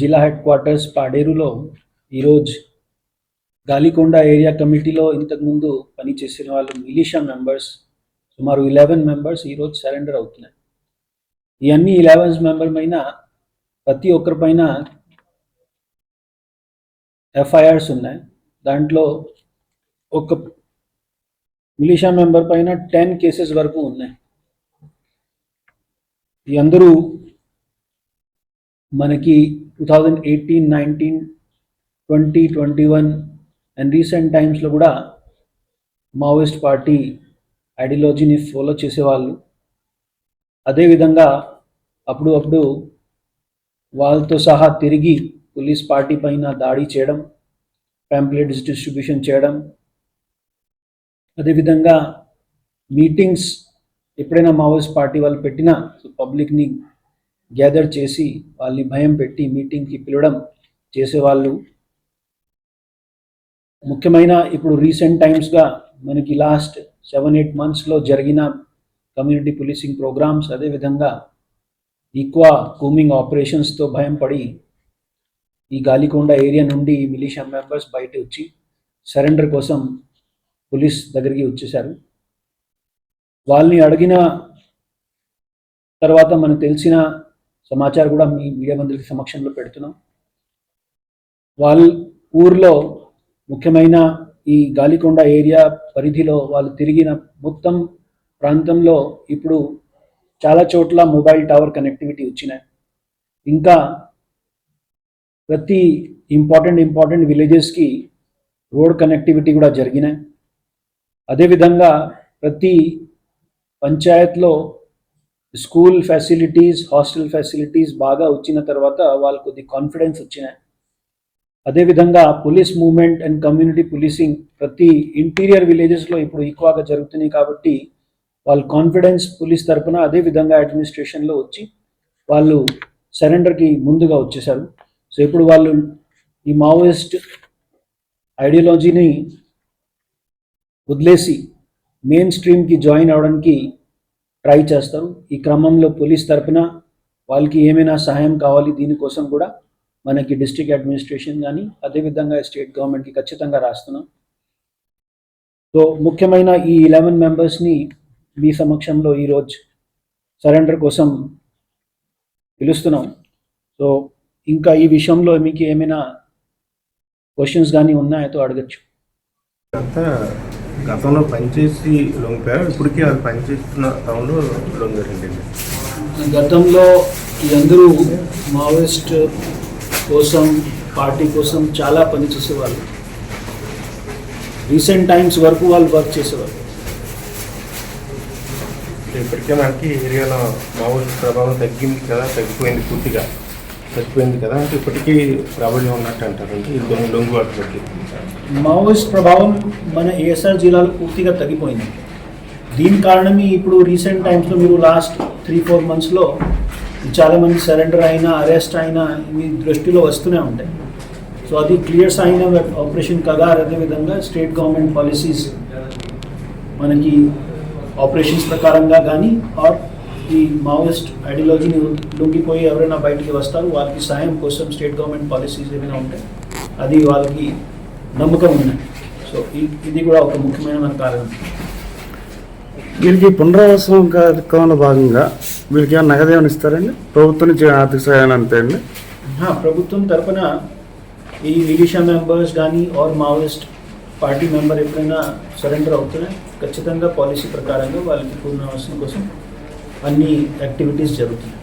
జిల్లా head quarters పాడేరులో ఈరోజు Galikonda area కమిటీలో ఇంతకుముందు పనిచేసిన వాళ్ళు మిలిషియా మెంబర్స్ సుమారు ఇలెవెన్ మెంబర్స్ ఈరోజు సరెండర్ అవుతున్నాయి. ఈ అన్ని ఇలెవెన్ మెంబర్ పైన ప్రతి ఒక్కరి పైన ఎఫ్ఐఆర్స్ ఉన్నాయి. దాంట్లో ఒక మిలిషియా మెంబర్ పైన టెన్ కేసెస్ వరకు ఉన్నాయి. ఈ అందరూ మనకి two thousand eighteen nineteen twenty twenty one and recent టైమ్స్లో కూడా మావోయిస్ట్ పార్టీ ఐడియాలజీని ఫాలో చేసేవాళ్ళు. అదేవిధంగా అప్పుడు అప్పుడు వాళ్ళతో సహా తిరిగి పోలీస్ పార్టీ పైన దాడి చేయడం ప్యాంప్లెట్స్ డిస్ట్రిబ్యూషన్ చేయడం. అదేవిధంగా మీటింగ్స్ ఎప్పుడైనా మావోయిస్ట్ పార్టీ వాళ్ళు పెట్టినా పబ్లిక్ని గ్యాదర్ చేసి వాళ్ళని భయం పెట్టి మీటింగ్కి పిలవడం చేసేవాళ్ళు. ముఖ్యమైన ఇప్పుడు రీసెంట్ టైమ్స్గా మనకి లాస్ట్ సెవెన్ ఎయిట్ మంత్స్లో జరిగిన కమ్యూనిటీ పోలీసింగ్ ప్రోగ్రామ్స్ అదేవిధంగా ఈక్వా కూమింగ్ ఆపరేషన్స్తో భయం పడి ఈ గాలికొండ ఏరియా నుండి మిలిషియా మెంబర్స్ బయట వచ్చి సరెండర్ కోసం పోలీస్ దగ్గరికి వచ్చేసారు వాళ్ళని అడిగిన తర్వాత మనకు తెలిసిన సమాచారం కూడా మీ మీడియా మంత్రుల సమక్షంలో పెడుతున్నాం. వాళ్ళ ఊర్లో ముఖ్యమైన ఈ గాలికొండ ఏరియా పరిధిలో వాళ్ళు తిరిగిన మొత్తం ప్రాంతంలో ఇప్పుడు చాలా చోట్ల మొబైల్ టవర్ కనెక్టివిటీ వచ్చినాయి. ఇంకా ప్రతి ఇంపార్టెంట్ ఇంపార్టెంట్ విలేజెస్కి రోడ్ కనెక్టివిటీ కూడా జరిగినాయి. అదేవిధంగా ప్రతి పంచాయత్లో స్కూల్ ఫెసిలిటీస్ హాస్టల్ ఫెసిలిటీస్ బాగా వచ్చిన తర్వాత వాళ్ళు కొద్ది కాన్ఫిడెన్స్ వచ్చినాయి. అదేవిధంగా police movement and community policing ప్రతి ఇంటీరియర్ విలేజెస్లో ఇప్పుడు ఎక్కువగా జరుగుతున్నాయి కాబట్టి వాళ్ళ కాన్ఫిడెన్స్ పోలీస్ తరఫున అదేవిధంగా అడ్మినిస్ట్రేషన్లో వచ్చి వాళ్ళు సరెండర్కి ముందుగా వచ్చేసారు. సో ఇప్పుడు వాళ్ళు ఈ మావోయిస్ట్ ఐడియాలజీని వదిలేసి మెయిన్ స్ట్రీమ్కి జాయిన్ అవడానికి ట్రై చేస్తారు ఈ క్రమంలో పోలీస్ తరపున వాళ్ళకి ఏమైనా సహాయం కావాలి దీనికోసం కూడా మనకి డిస్ట్రిక్ట్ అడ్మినిస్ట్రేషన్ కానీ అదేవిధంగా స్టేట్ గవర్నమెంట్కి ఖచ్చితంగా రాస్తున్నాం. సో ముఖ్యమైన ఈ ఇలెవెన్ మెంబర్స్ని మీ సమక్షంలో ఈరోజు సరెండర్ కోసం పిలుస్తున్నాం. సో ఇంకా ఈ విషయంలో మీకు ఏమైనా క్వశ్చన్స్ కానీ ఉన్నాయో? అడగచ్చు. అంతా గతంలో పనిచేసి లొంగిపోయారు ఇప్పటికీ అది పనిచేస్తున్న టౌన్లో లొంగారండి గతంలో అందరూ మావోయిస్ట్ కోసం పార్టీ కోసం చాలా పని చేసేవాళ్ళు. రీసెంట్ టైమ్స్ వరకు వాళ్ళు వర్క్ చేసేవాళ్ళు. ఇప్పటికే మనకి ఏరియాలో మామూలు ప్రభావం తగ్గింది కదా తగ్గిపోయింది పూర్తిగా. తగ్గిపోయింది కదా అంటే ఇప్పటికీ ప్రాబల్యం ఉన్నట్టు అంటారండి ఇది లొంగి లొంగుబాటు మావోయిస్ట్ ప్రభావం మన ఏఎస్ఆర్ జిల్లాలో పూర్తిగా తగ్గిపోయింది. దీని కారణమే ఇప్పుడు రీసెంట్ టైమ్స్లో మీరు లాస్ట్ త్రీ ఫోర్ మంత్స్లో చాలామంది సరెండర్ అయినా అరెస్ట్ అయినా మీ దృష్టిలో వస్తూనే ఉంటాయి. సో అది క్లియర్స్ అయిన ఆపరేషన్ కగార్ అదేవిధంగా స్టేట్ గవర్నమెంట్ పాలసీస్ మనకి ఆపరేషన్స్ ప్రకారంగా కానీ ఆర్ ఈ మావోయిస్ట్ ఐడియాలజీని లొంగిపోయి ఎవరైనా బయటికి వస్తారు వాళ్ళకి సాయం కోసం స్టేట్ గవర్నమెంట్ పాలసీస్ ఏమైనా ఉంటాయి అది వాళ్ళకి నమ్మకం ఉన్నాయి సో ఇది కూడా ఒక ముఖ్యమైన మన కారణం. వీళ్ళకి పునరావాసం కార్యక్రమంలో భాగంగా వీళ్ళకి ఏమైనా నగదు ఏమైనా ఇస్తారండి? ప్రభుత్వం నుంచి ఆర్థిక సహాయం అంతే అండి ప్రభుత్వం తరపున ఈ మిలిషియా మెంబర్స్ కానీ ఆర్ మావోయిస్ట్ పార్టీ మెంబర్ ఎప్పుడైనా సరెండర్ అవుతున్నాయి ఖచ్చితంగా పాలసీ ప్రకారంగా వాళ్ళకి పునరావాసం కోసం అన్ని యాక్టివిటీస్ జరుగుతున్నాయి